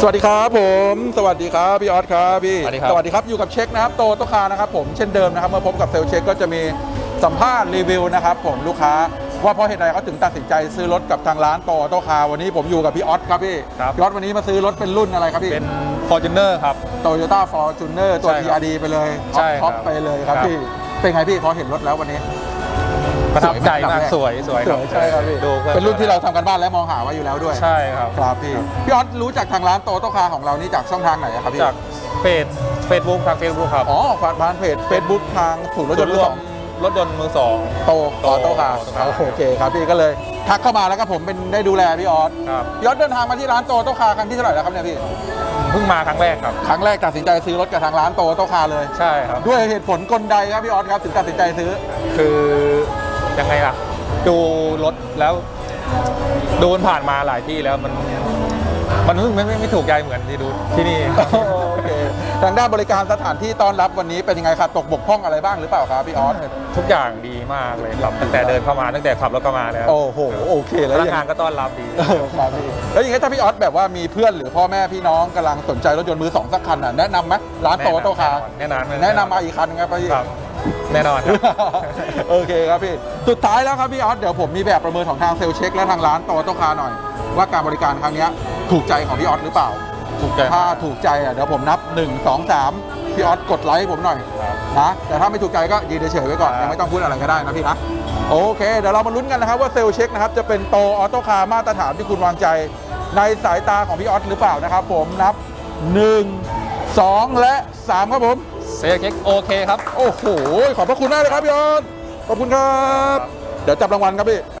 สวัสดีครับผม สวัสดีครับพี่ออสครับพี่สวัสดีครับ สวัสดีครับอยู่กับเช็คนะครับโตโตคานะครับผมเช่นเดิมนะครับเมื่อพบกับเซลล์เช็คก็จะมีสัมภาษณ์รีวิวนะครับผมลูกค้าว่าเพราะเหตุใดเขาถึงตัดสินใจซื้อรถกับทางร้านโตโตคาวันนี้ผมอยู่กับพี่ออสครับพี่ครับ พี่ออสวันนี้มาซื้อรถเป็นรุ่นอะไรครับพี่เป็น Fortuner ครับ โตโยต้าฟอร์จูเนอร์ตัว ใช่ครับ TRD ไปเลยใช่ครับท็อปไปเลยครับครับพี่เป็นไงพี่พอเห็นรถแล้ววันนี้ ประทับใจมากสสววยยไหมสวยสวยใช่ครับพี่ดูเป็นรุ่นที่เราทำกันบ้านและมองหาไว้อยู่แล้วด้วย ใช่ครับครับพี่พี่ออสรู้จักทางร้านโตโตคาของเรานี่จากช่องทางไหนอะครับพี่จากเพจเฟซบุ๊กทางเฟซบุ๊กครับอ๋อฝากผ่านเพจ Facebook ทางศูนย์รถยนต์มือสองรถยนต์มือสองโตออโต้คาโตครับโอเคครับพี่ก็เลยทักเข้ามาแล้วก็ผมเป็นได้ดูแลพี่ออสครับพี่ออสเดินทางมาที่ร้านโตโต้คาครั้งที่เท่าไหร่แล้วครับเนี่ยพี่เพิ่งมาครั้งแรกครับ ครั้งแรกตัดสินใจซื้อรถกับทางร้านโตโต้คาเลย ใช่ครับ ด้วยเหตุผลกลใดครับพี่ออสครับถึงตัดสินใจซื้อ คือ ยังไงล่ะ ดูรถแล้ว ดูมันผ่านมาหลายที่แล้วมัน มันไม่ไม่ไม่ถูกใจเหมือนที่ดูที่นี่ โอเคทางด้านบริการสถานที่ต้อนรับวันนี้เป็นยังไงครับตกบกพร่องอะไรบ้างหรือเปล่าครับพี่ออสทุกอย่างดีมากเลยครับตั้งแต่เดินเข้ามาตั้งแต่ขับรถเข้ามาแล้วโอ้โหโอเคพแล้วนักอย่างงานก็ต้อนรับดีเออครับพี่แล้วอย่างนี้ถ้าพี่ออสแบบว่ามีเพื่อนหรือพ่อแม่พี่น้องกำลังสนใจรถยนต์มือสองสักคันอะแนะนำไหมร้านโตโต้คาแน่นอนแนะนำมาอีกคันครับพี่ครับ แน่นอนครับ โอเคครับพี่ สุดท้ายแล้วครับพี่ออสเดี๋ยวผมมีแบบประเมินของทางเซลล์เช็คและทางร้านโตโต้คาหน่อย ว่าการบริการครั้งเนี้ยถูกใจของพี่ออสหรือเปล่า ถูกใจถ้าถูกใจอะเดี๋ยวผมนับ 1 2 3 พี่ออสกดไลค์ให้ผมหน่อยครับนะแต่ถ้าไม่ถูกใจก็ยืนเฉยๆไว้ก่อนครับยังไม่ต้องพูดอะไรก็ได้นะพี่นะโอเคเดี๋ยวเรามาลุ้นกันนะครับว่าเซลล์เช็คนะครับจะเป็นโตออโต้คาร์มาตรฐานที่คุณวางใจ ในสายตาของพี่ออสหรือเปล่านะครับผมนับ 1 2 และ 3 ครับผม เซเก็กโอเคครับ โอ้โห ขอบพระคุณมากเลยครับพี่ออนขอบคุณครับ เดี๋ยวจับรางวัลครับพี่